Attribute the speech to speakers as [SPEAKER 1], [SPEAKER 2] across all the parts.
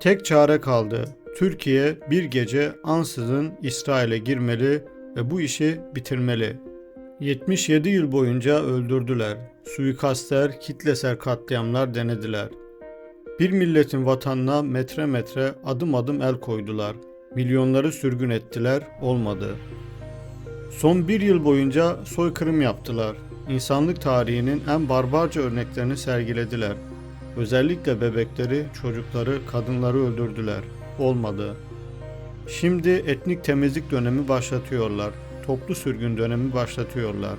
[SPEAKER 1] Tek çare kaldı. Türkiye bir gece ansızın İsrail'e girmeli ve bu işi bitirmeli. 77 yıl boyunca öldürdüler. Suikastler, kitlesel katliamlar denediler. Bir milletin vatanına metre metre adım adım el koydular. Milyonları sürgün ettiler, olmadı. Son bir yıl boyunca soykırım yaptılar. İnsanlık tarihinin en barbarca örneklerini sergilediler. Özellikle bebekleri, çocukları, kadınları öldürdüler. Olmadı. Şimdi etnik temizlik dönemi başlatıyorlar. Toplu sürgün dönemi başlatıyorlar.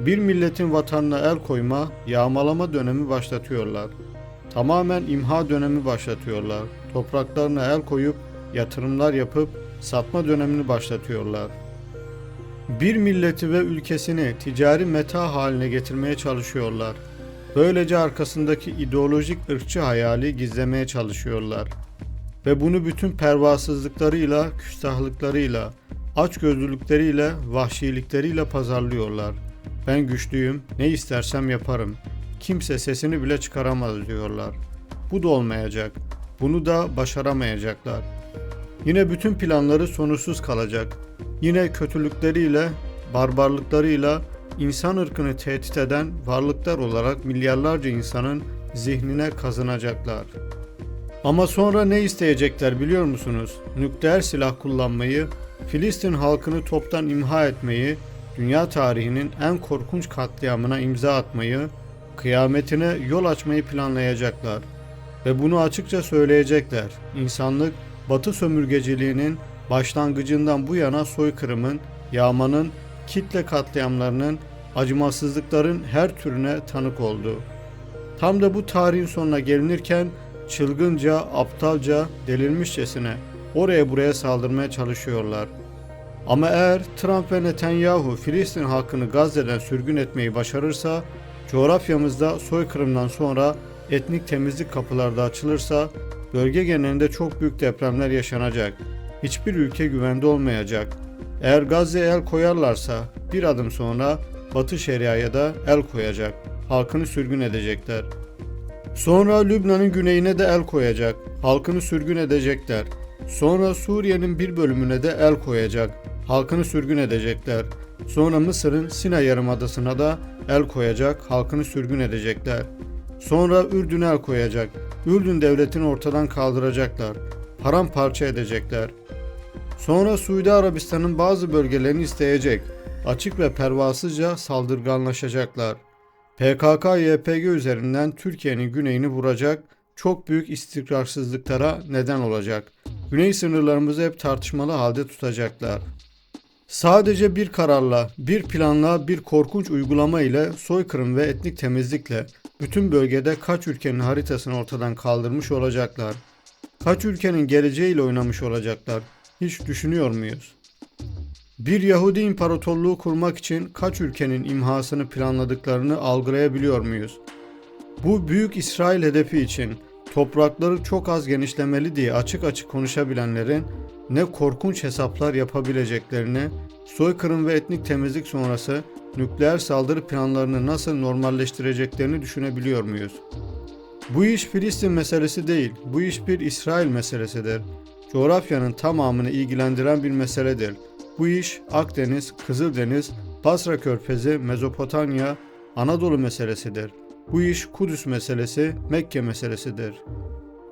[SPEAKER 1] Bir milletin vatanına el koyma, yağmalama dönemi başlatıyorlar. Tamamen imha dönemi başlatıyorlar. Topraklarına el koyup yatırımlar yapıp satma dönemini başlatıyorlar. Bir milleti ve ülkesini ticari meta haline getirmeye çalışıyorlar. Böylece arkasındaki ideolojik ırkçı hayali gizlemeye çalışıyorlar. Ve bunu bütün pervasızlıklarıyla, küstahlıklarıyla, açgözlülükleriyle, vahşilikleriyle pazarlıyorlar. Ben güçlüyüm, ne istersem yaparım. Kimse sesini bile çıkaramaz diyorlar. Bu da olmayacak. Bunu da başaramayacaklar. Yine bütün planları sonuçsuz kalacak. Yine kötülükleriyle, barbarlıklarıyla insan ırkını tehdit eden varlıklar olarak milyarlarca insanın zihnine kazınacaklar. Ama sonra ne isteyecekler biliyor musunuz? Nükleer silah kullanmayı, Filistin halkını toptan imha etmeyi, dünya tarihinin en korkunç katliamına imza atmayı, kıyametine yol açmayı planlayacaklar. Ve bunu açıkça söyleyecekler. İnsanlık, Batı sömürgeciliğinin başlangıcından bu yana soykırımın, yağmanın, kitle katliamlarının, acımasızlıkların her türüne tanık oldu. Tam da bu tarihin sonuna gelinirken çılgınca, aptalca, delirmişçesine oraya buraya saldırmaya çalışıyorlar. Ama eğer Trump ve Netanyahu Filistin halkını Gazze'den sürgün etmeyi başarırsa, coğrafyamızda soykırımdan sonra etnik temizlik kapıları da açılırsa, bölge genelinde çok büyük depremler yaşanacak. Hiçbir ülke güvende olmayacak. Eğer Gazze'ye el koyarlarsa bir adım sonra Batı Şeria'ya da el koyacak. Halkını sürgün edecekler. Sonra Lübnan'ın güneyine de el koyacak. Halkını sürgün edecekler. Sonra Suriye'nin bir bölümüne de el koyacak. Halkını sürgün edecekler. Sonra Mısır'ın Sina Yarımadası'na da el koyacak. Halkını sürgün edecekler. Sonra Ürdün'e el koyacak. Ürdün devletini ortadan kaldıracaklar. Paramparça edecekler. Sonra Suudi Arabistan'ın bazı bölgelerini isteyecek. Açık ve pervasızca saldırganlaşacaklar. PKK-YPG üzerinden Türkiye'nin güneyini vuracak, çok büyük istikrarsızlıklara neden olacak. Güney sınırlarımızı hep tartışmalı halde tutacaklar. Sadece bir kararla, bir planla, bir korkunç uygulama ile soykırım ve etnik temizlikle bütün bölgede kaç ülkenin haritasını ortadan kaldırmış olacaklar. Kaç ülkenin geleceğiyle oynamış olacaklar. Hiç düşünüyor muyuz? Bir Yahudi imparatorluğu kurmak için kaç ülkenin imhasını planladıklarını algılayabiliyor muyuz? Bu büyük İsrail hedefi için toprakları çok az genişlemeli diye açık açık konuşabilenlerin ne korkunç hesaplar yapabileceklerini, soykırım ve etnik temizlik sonrası nükleer saldırı planlarını nasıl normalleştireceklerini düşünebiliyor muyuz? Bu iş Filistin meselesi değil, bu iş bir İsrail meselesidir. Coğrafyanın tamamını ilgilendiren bir meseledir. Bu iş Akdeniz, Kızıldeniz, Basra Körfezi, Mezopotamya, Anadolu meselesidir. Bu iş Kudüs meselesi, Mekke meselesidir.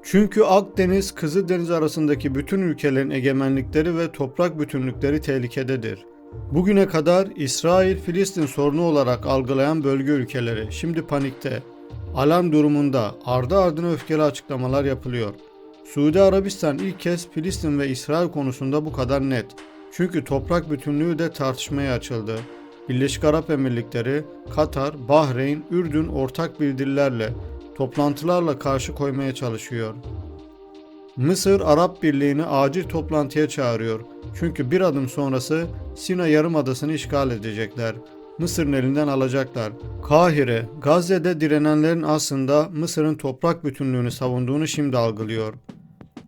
[SPEAKER 1] Çünkü Akdeniz, Kızıldeniz arasındaki bütün ülkelerin egemenlikleri ve toprak bütünlükleri tehlikededir. Bugüne kadar İsrail, Filistin sorunu olarak algılayan bölge ülkeleri şimdi panikte. Alarm durumunda ardı ardına öfkeli açıklamalar yapılıyor. Suudi Arabistan ilk kez Filistin ve İsrail konusunda bu kadar net. Çünkü toprak bütünlüğü de tartışmaya açıldı. Birleşik Arap Emirlikleri, Katar, Bahreyn, Ürdün ortak bildirilerle, toplantılarla karşı koymaya çalışıyor. Mısır Arap Birliği'ni acil toplantıya çağırıyor. Çünkü bir adım sonrası Sina Yarımadası'nı işgal edecekler. Mısır'ın elinden alacaklar. Kahire, Gazze'de direnenlerin aslında Mısır'ın toprak bütünlüğünü savunduğunu şimdi algılıyor.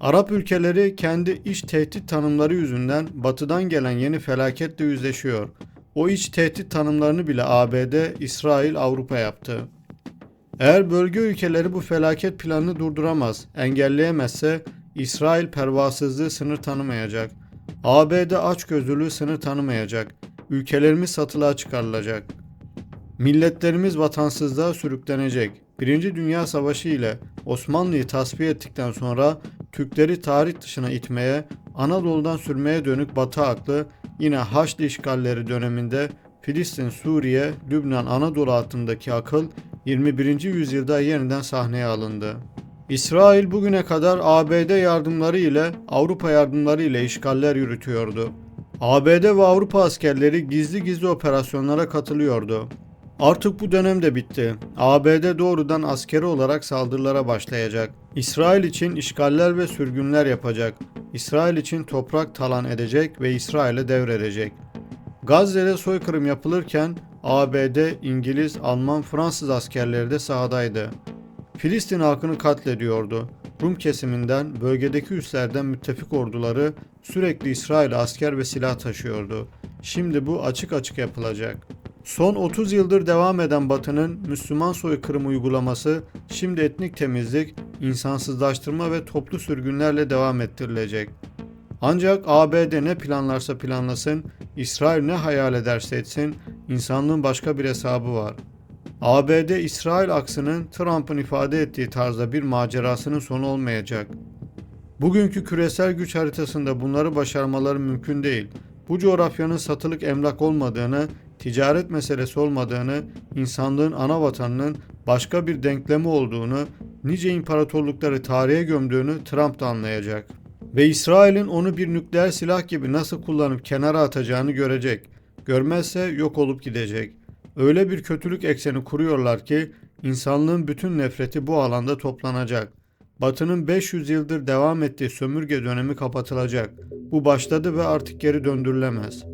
[SPEAKER 1] Arap ülkeleri kendi iç tehdit tanımları yüzünden batıdan gelen yeni felaketle yüzleşiyor. O iç tehdit tanımlarını bile ABD, İsrail, Avrupa yaptı. Eğer bölge ülkeleri bu felaket planını durduramaz, engelleyemezse İsrail pervasızlığı sınır tanımayacak. ABD açgözlülüğü sınır tanımayacak. Ülkelerimiz satılığa çıkarılacak. Milletlerimiz vatansızlığa sürüklenecek. Birinci Dünya Savaşı ile Osmanlı'yı tasfiye ettikten sonra Türkleri tarih dışına itmeye, Anadolu'dan sürmeye dönük Batı aklı yine Haçlı işgalleri döneminde Filistin, Suriye, Lübnan, Anadolu hattındaki akıl 21. yüzyılda yeniden sahneye alındı. İsrail bugüne kadar ABD yardımları ile Avrupa yardımları ile işgaller yürütüyordu. ABD ve Avrupa askerleri gizli gizli operasyonlara katılıyordu. Artık bu dönem de bitti. ABD doğrudan askeri olarak saldırılara başlayacak. İsrail için işgaller ve sürgünler yapacak. İsrail için toprak talan edecek ve İsrail'e devredecek. Gazze'de soykırım yapılırken ABD, İngiliz, Alman, Fransız askerleri de sahadaydı. Filistin halkını katlediyordu. Rum kesiminden, bölgedeki üslerden müttefik orduları sürekli İsrail'e asker ve silah taşıyordu. Şimdi bu açık açık yapılacak. Son 30 yıldır devam eden Batı'nın Müslüman soykırım uygulaması şimdi etnik temizlik, insansızlaştırma ve toplu sürgünlerle devam ettirilecek. Ancak ABD ne planlarsa planlasın, İsrail ne hayal ederse etsin, insanlığın başka bir hesabı var. ABD-İsrail aksının Trump'ın ifade ettiği tarzda bir macerasının sonu olmayacak. Bugünkü küresel güç haritasında bunları başarmaları mümkün değil. Bu coğrafyanın satılık emlak olmadığını, ticaret meselesi olmadığını, insanlığın ana vatanının başka bir denklemi olduğunu, nice imparatorlukları tarihe gömdüğünü Trump da anlayacak. Ve İsrail'in onu bir nükleer silah gibi nasıl kullanıp kenara atacağını görecek. Görmezse yok olup gidecek. Öyle bir kötülük ekseni kuruyorlar ki insanlığın bütün nefreti bu alanda toplanacak. Batı'nın 500 yıldır devam ettiği sömürge dönemi kapatılacak. Bu başladı ve artık geri döndürülemez.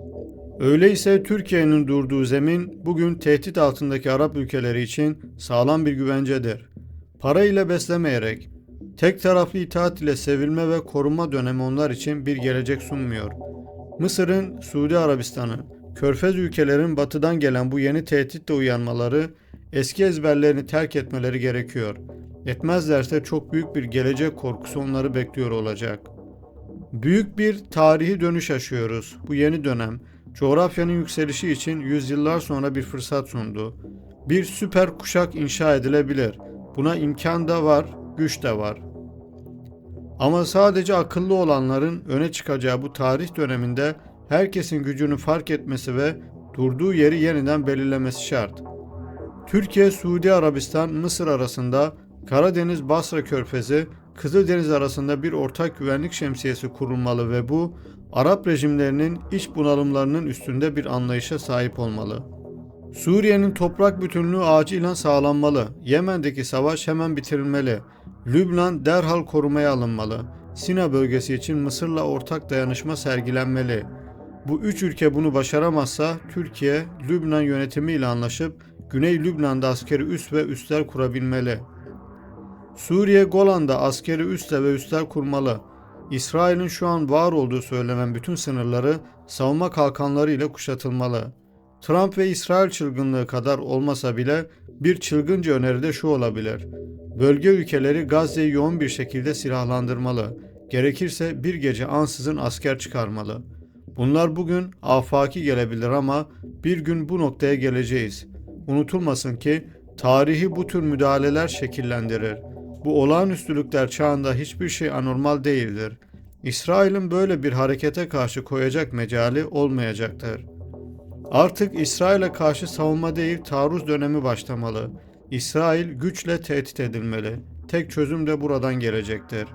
[SPEAKER 1] Öyleyse Türkiye'nin durduğu zemin bugün tehdit altındaki Arap ülkeleri için sağlam bir güvencedir. Para ile beslemeyerek, tek taraflı itaat ile sevilme ve korunma dönemi onlar için bir gelecek sunmuyor. Mısır'ın, Suudi Arabistan'ın, Körfez ülkelerin batıdan gelen bu yeni tehditle uyanmaları, eski ezberlerini terk etmeleri gerekiyor. Etmezlerse çok büyük bir gelecek korkusu onları bekliyor olacak. Büyük bir tarihi dönüş yaşıyoruz. Bu yeni dönem, coğrafyanın yükselişi için yüzyıllar sonra bir fırsat sundu. Bir süper kuşak inşa edilebilir. Buna imkan da var, güç de var. Ama sadece akıllı olanların öne çıkacağı bu tarih döneminde herkesin gücünü fark etmesi ve durduğu yeri yeniden belirlemesi şart. Türkiye, Suudi Arabistan, Mısır arasında Karadeniz, Basra Körfezi, Kızıldeniz arasında bir ortak güvenlik şemsiyesi kurulmalı ve bu Arap rejimlerinin iç bunalımlarının üstünde bir anlayışa sahip olmalı. Suriye'nin toprak bütünlüğü acilen sağlanmalı. Yemen'deki savaş hemen bitirilmeli. Lübnan derhal korumaya alınmalı. Sina bölgesi için Mısır'la ortak dayanışma sergilenmeli. Bu üç ülke bunu başaramazsa Türkiye, Lübnan yönetimiyle anlaşıp Güney Lübnan'da askeri üs ve üsler kurabilmeli. Suriye Golan'da askeri üsle ve üsler kurmalı. İsrail'in şu an var olduğu söylenen bütün sınırları savunma kalkanları ile kuşatılmalı. Trump ve İsrail çılgınlığı kadar olmasa bile bir çılgınca öneri de şu olabilir. Bölge ülkeleri Gazze'yi yoğun bir şekilde silahlandırmalı. Gerekirse bir gece ansızın asker çıkarmalı. Bunlar bugün afaki gelebilir ama bir gün bu noktaya geleceğiz. Unutulmasın ki tarihi bu tür müdahaleler şekillendirir. Bu olağanüstülükler çağında hiçbir şey anormal değildir. İsrail'in böyle bir harekete karşı koyacak mecali olmayacaktır. Artık İsrail'e karşı savunma değil taarruz dönemi başlamalı. İsrail güçle tehdit edilmeli. Tek çözüm de buradan gelecektir.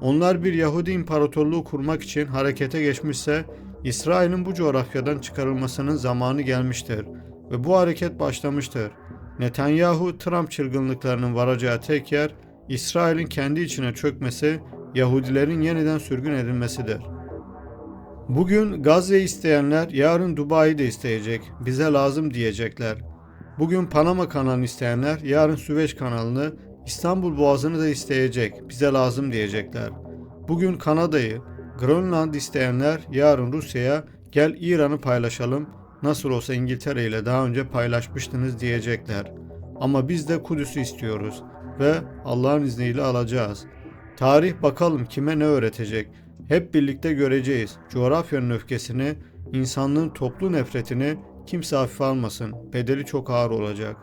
[SPEAKER 1] Onlar bir Yahudi imparatorluğu kurmak için harekete geçmişse İsrail'in bu coğrafyadan çıkarılmasının zamanı gelmiştir ve bu hareket başlamıştır. Netanyahu Trump çılgınlıklarının varacağı tek yer İsrail'in kendi içine çökmesi, Yahudilerin yeniden sürgün edilmesidir. Bugün Gazze isteyenler yarın Dubai'yi de isteyecek. Bize lazım diyecekler. Bugün Panama kanalını isteyenler yarın Süveyş kanalını, İstanbul Boğazı'nı da isteyecek. Bize lazım diyecekler. Bugün Kanada'yı, Grönland isteyenler yarın Rusya'ya gel İran'ı paylaşalım. Nasıl olsa İngiltere ile daha önce paylaşmıştınız diyecekler. Ama biz de Kudüs'ü istiyoruz ve Allah'ın izniyle alacağız. Tarih bakalım kime ne öğretecek. Hep birlikte göreceğiz. Coğrafyanın öfkesini, insanlığın toplu nefretini kimse hafife almasın. Bedeli çok ağır olacak.